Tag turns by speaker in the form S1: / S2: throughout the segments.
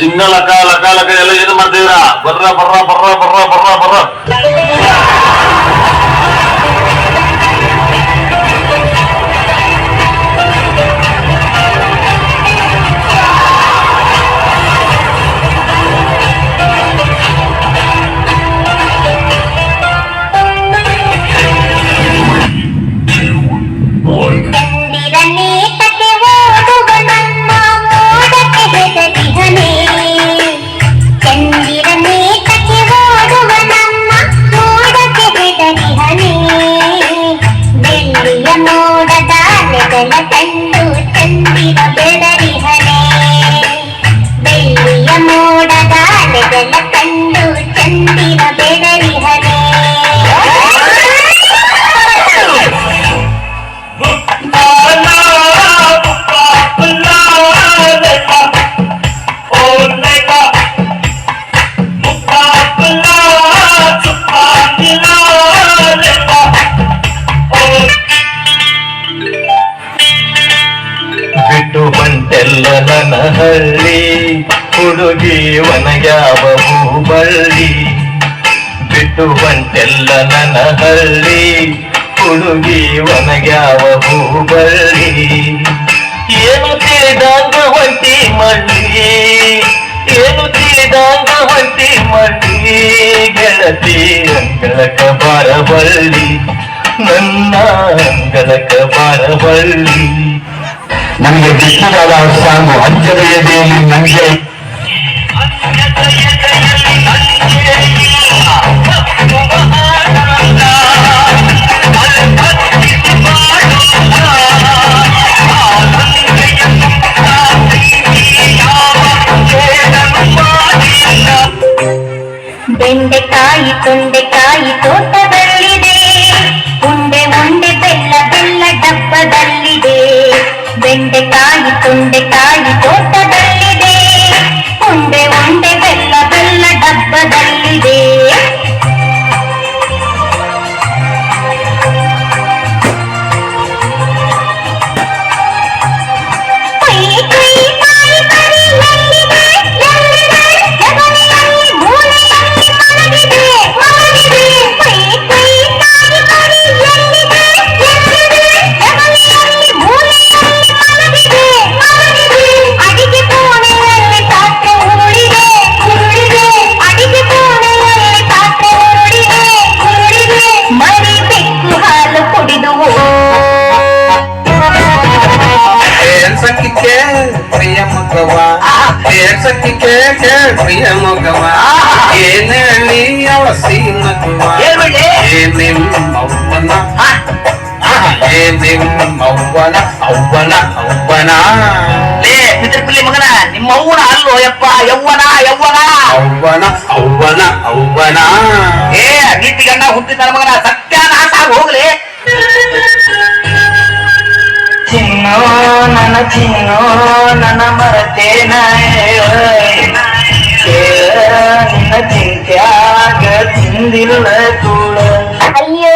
S1: ಜಿಂಗ ಲಕ ಲಕ ಲಕ ಎಲ್ಲ ಏನು ಮಾಡ್ತೀರಾ ಬರ್ರ ಬರ್ರ ಬರ್ರ ಬರ್ರ ಬರ್ರ ಬರ್ರ.
S2: ಹುಡುಗಿ ಯಾವ ಹೂಬಳ್ಳಿ ಬಿಟ್ಟುವಂತೆಲ್ಲ ನನ್ನ ಹಳ್ಳಿ ಹುಡುಗಿ ಯಾವ ಏನು ತಿಳಿದಾಗ ಹೊಂಟಿ ಮಳ್ಳಿ? ಏನು ತಿಳಿದಾಗ ಹೊಂಟಿ ಮಳ್ಳಿ? ಗೆಳತಿ ಅಂಗಳಕ ಬಾರಬಳ್ಳಿ. ನನ್ನ ಅಂಗಳಕ ಬಾರಬಳ್ಳಿ.
S3: ನನಗೆ ಬಿಟ್ಟದಾದ ಸಾಂಗು ಅಂಜನೆಯದೆಯಲ್ಲಿ ನಂಗೆ
S4: ಬೆಂಡೆಕಾಯಿ
S5: கொண்டே ಮಗವ ಏನ್ ಹೇಳಿ ಅವಸಿ ಮಗವ ಏ ಏನಿಮ್ಮವ್ವನ ಅವ್ವನ ಅವ್ವನ.
S6: ಲೇ ಪಿತೃಪುಲಿ ಮಗನ ನಿಮ್ಮ ಅವ್ವನ ಅಲ್ಲೋ ಯಪ್ಪ ಯವ್ವನ ಯವ್ವನ.
S5: ಅವ್ವನ ಅವ್ವನ ಅವ್ವನ.
S6: ಏ ಗೀತಿ ಗಂಡ ಹುಟ್ಟಿದ ಮಗನ ಸತ್ಯಾನಾಶ ಹೋಗ್ಲಿ. ಚಿನ್ನೋ ನನ್ನ ಚಿನ್ನೋ ನನ್ನ ಮರತೇನ ಚಿಂತ್ಯಾಗ ತಿಂದಿಲ್ಲ ತೂಳ.
S4: ಅಯ್ಯೋ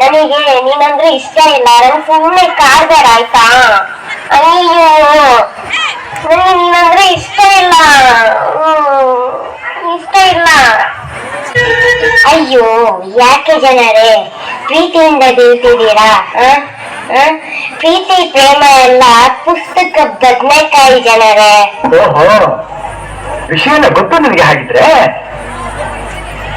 S4: ನನಗೆ ನೀನಂದ್ರೆ ಇಷ್ಟ ಇಲ್ಲ. ನನ್ ಸುಮ್ಮನೆ ಕಾಡ್ಬೇಡ ಆಯ್ತಾ? ಅಯ್ಯೋ ನನಗೆ ನೀನಂದ್ರೆ ಇಷ್ಟ ಇಲ್ಲ. ಇಷ್ಟ ಇಲ್ಲ. ಅಯ್ಯೋ ಯಾಕೆ ಜನರೇ? ಪ್ರೀತಿಯಿಂದ ಬೀಳ್ತಿದ್ದೀರಾ? ಪ್ರೀತಿ ಪ್ರೇಮ ಎಲ್ಲ ಪುಸ್ತಕ ಬದನೆಕಾಯಿ ಜನರೇ.
S3: ಓಹೋ ವಿಷಯ ಗೊತ್ತು ನಿಮಗೆ ಹಾಗಿದ್ರೆ?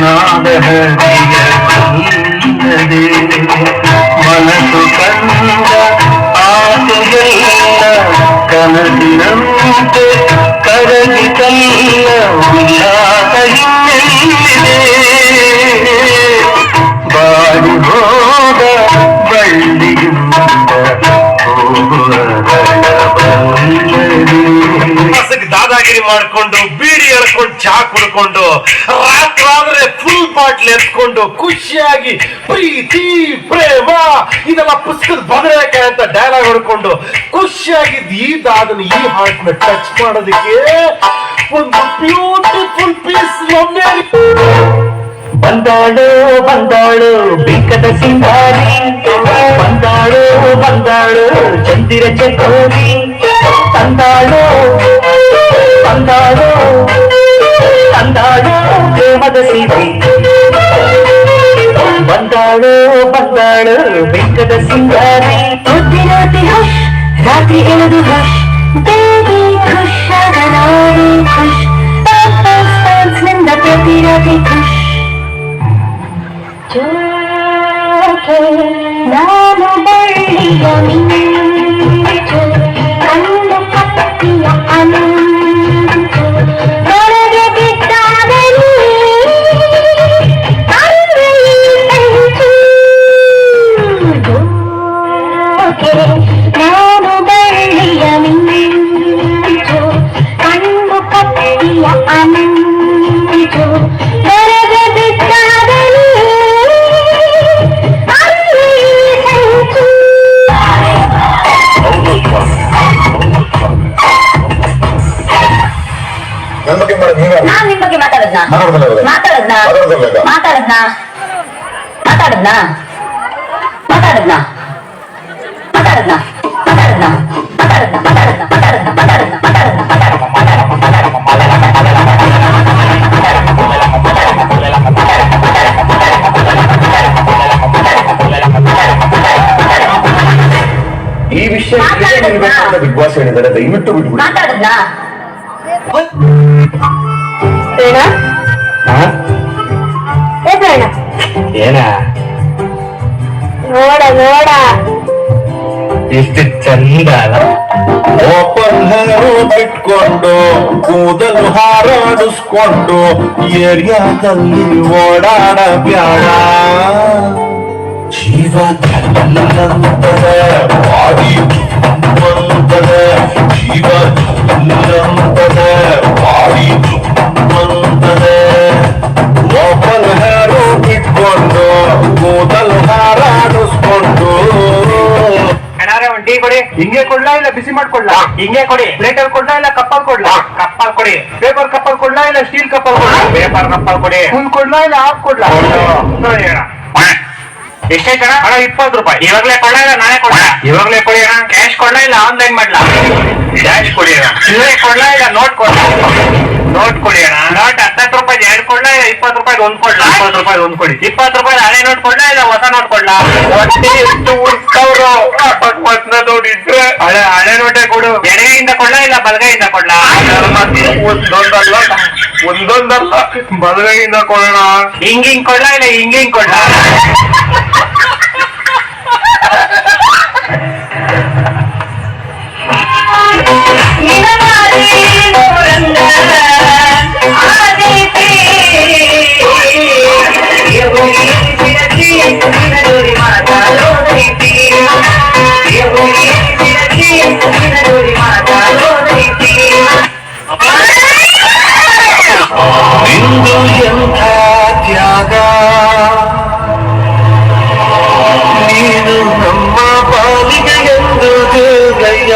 S2: நாடகது மனசு கண்ட ஆசைகள் கனசினந்து கரகி தல்ல உல்லாத பாடி போக
S7: வள்ளியும் தாதாகிரி ಮಾಡಿಕೊಂಡು ಎಳ್ಕೊಂಡು ಚಾ ಕುಡ್ಕೊಂಡು ರಾತ್ರಾದ್ರೆ ಫುಲ್ ಬಾಟ್ಲ್ ಎತ್ಕೊಂಡು ಖುಷಿಯಾಗಿ, ಪ್ರೀತಿ, ಪ್ರೇಮ, ಇದೆಲ್ಲ ಪುಸ್ತಕದ ಬದಲಾಕೆ ಅಂತ ಡೈಲಾಗ್ ಹೊಡ್ಕೊಂಡು ಖುಷಿಯಾಗಿದ್ದು ಈ ದಾದನ ಈ ಹಾರ್ಟ್ನ ಟಚ್ ಮಾಡೋದಕ್ಕೆ ಒಂದು ಬ್ಯೂಟಿಫುಲ್ ಪೀಸ್
S2: ಬಂದಾಳು ಬಂದಾಳು ಬಿಂಕದ ಸಿಂಗಾರಿ ಬಂದಾಳು ಬಂದಾಳು, ಚಂದಿರ ಚಕೋರಿ ತಂದಾಳು. అందాడు అందాడు ప్రేమద సిరి ಬಂದಾಳು ಬಂದಾಳು ಬೆಕ್ಕದ ಸಿಂಗಾರಿ
S8: ಬುದ್ಧಿ ರಾತ್ರಿ ಹಶ್ ರಾತ್ರಿ ಇಳಿದು ಹಶ್ ಬೇಬಿ ಖುಷ್ ನಾಡಿ ಖುಷ್ ನಿಂದ ಪ್ರತಿ ರಾತ್ರಿ ಖುಷ್ ನಾನು ಬಳ್ಳಿಯ
S5: ನಿನ್ನ ಈಗ?
S8: ಮಾತಾಡದ್ನಾ ಮಾತಾಡದ್ನಾ ಮಾತಾಡದ್ನಾ ಮಾತಾಡದ್ನಾ ಮಾತಾಡದ್ನಾ ಮಾತಾಡದ್ನಾ ಮಾತಾಡದ್ನಾ ಮಾತಾಡದ್ನಾ ಮಾತಾಡದ್ನಾ ಮಾತಾಡದ್ನಾ
S5: ಈ ವಿಷಯ ತಿಳಿಯೇ ಬಿಗ್ ಬಾಸ್ ಹೇಳಿದ್ದಾರೆ ದಯವಿಟ್ಟು ಬಿಟ್ಬಿಡಿ
S2: ಏನ?
S8: ನೋಡ ನೋಡ.
S2: ಇಷ್ಟು ಚಂದ ಅಲ್ಲ.
S5: ಓಪನ್ ಹೇರು ಬಿಟ್ಕೊಂಡು ಕೂದಲು ಹಾರಾಡಿಸ್ಕೊಂಡು ಏರಿಯಾದಲ್ಲಿ ಓಡಾಡ ಬ್ಯಾಡ ಜೀವ
S3: ಬಿಸಿ ಮಾಡ್ಕೊಡ್ಲಾ ಹಿಂಗೆ ಕೊಡಿ. ಪ್ಲೇಟಲ್ಲಿ ಕೊಡ್ಲಾ ಇಲ್ಲ ಕಪ್ಪಲ್ ಕೊಡ್ಲಾ? ಕಪ್ಪಲ್ ಕೊಡಿ. ಪೇಪರ್ ಕಪ್ಪಲ್ ಕೊಡ್ಲಾ ಇಲ್ಲ ಸ್ಟೀಲ್ ಕಪ್ಪಲ್ ಕೊಡ್ಲಾ? ಪೇಪರ್ ಕಪ್ಪಲ್ ಕೊಡಿ. ಫುಲ್ ಕೊಡ್ಲಾ ಇಲ್ಲ ಹಾಫ್ ಕೊಡ್ಲಾ? ಎಷ್ಟೇ ಜನ? ಹಣ ಅಣ್ಣ ಇಪ್ಪತ್ತು ರೂಪಾಯಿ. ಇವಾಗ್ಲೇ ಕೊಡ್ಲಾ ಇಲ್ಲ? ನಾಳೆ ಕೊಡ್ಲಾ? ಇವಾಗ್ಲೇ ಕೊಡಿ ಅಣ್ಣ. ಕ್ಯಾಶ್ ಕೊಡ್ಲಾ ಇಲ್ಲ? ಆನ್ಲೈನ್ ಮಾಡ್ಲಾ? ಕ್ಯಾಶ್ ಕೊಡಿ ಅಣ್ಣ. ಇಲ್ಲೇ ಕೊಡ್ಲಾ ಇಲ್ಲ? ನೋಟ್ ಕೊಡ್ಲಾ? ನೋಟ್ ಕೊಡಿ ಅಣ್ಣ. ನೋಟ್ ಹತ್ತತ್ತು ರೂಪಾಯಿ ಎರಡು ಕೊಡ್ಲಾ ಇಲ್ಲ ಇಪ್ಪತ್ತು ರೂಪಾಯಿ ಒಂದ್ ಕೊಡ್ಲ? ಇಪ್ಪತ್ತು ರೂಪಾಯಿ ಒಂದ್ ಕೊಡಿ. ಇಪ್ಪತ್ತು ರೂಪಾಯಿ ಹಳೆ ನೋಟ್ ಕೊಡ್ಲಾ ಇಲ್ಲ ಹೊಸ ನೋಟ್ ಕೊಡ್ಲಾ? ಹೊಟ್ಟೆ ಎಷ್ಟು ಉಳ್ಸ್ಕವ್ರು ಅಕಸ್ಮಾತ್ ನೋಡಿದ್ರೆ. ಹಳೆ ಹಳೆ ನೋಟೆ ಕೊಡು. ಎಡಗೈಯಿಂದ ಕೊಡ್ಲ ಇಲ್ಲ ಬಲಗೈಯಿಂದ ಕೊಡ್ಲ? ಒಂದೊಂದಲ್ಲ ಒಂದೊಂದಲ್ಲ ಬಲಗೈಯಿಂದ ಕೊಡೋಣ. ಹಿಂಗಿಂಗ್ ಹಿಂಗ್ ಕೊಡ್ಲಾ ಇಲ್ಲ ಹಿಂಗಿಂಗ್ ಹಿಂಗ್ ಕೊಡ್ಲಾ?
S2: ಇಂದು ಎಂಥ ತ್ಯಾಗ ನೀನು ನಮ್ಮ ಪಾಲಿಗೆ ಎಂದು ದೇವಯ್ಯ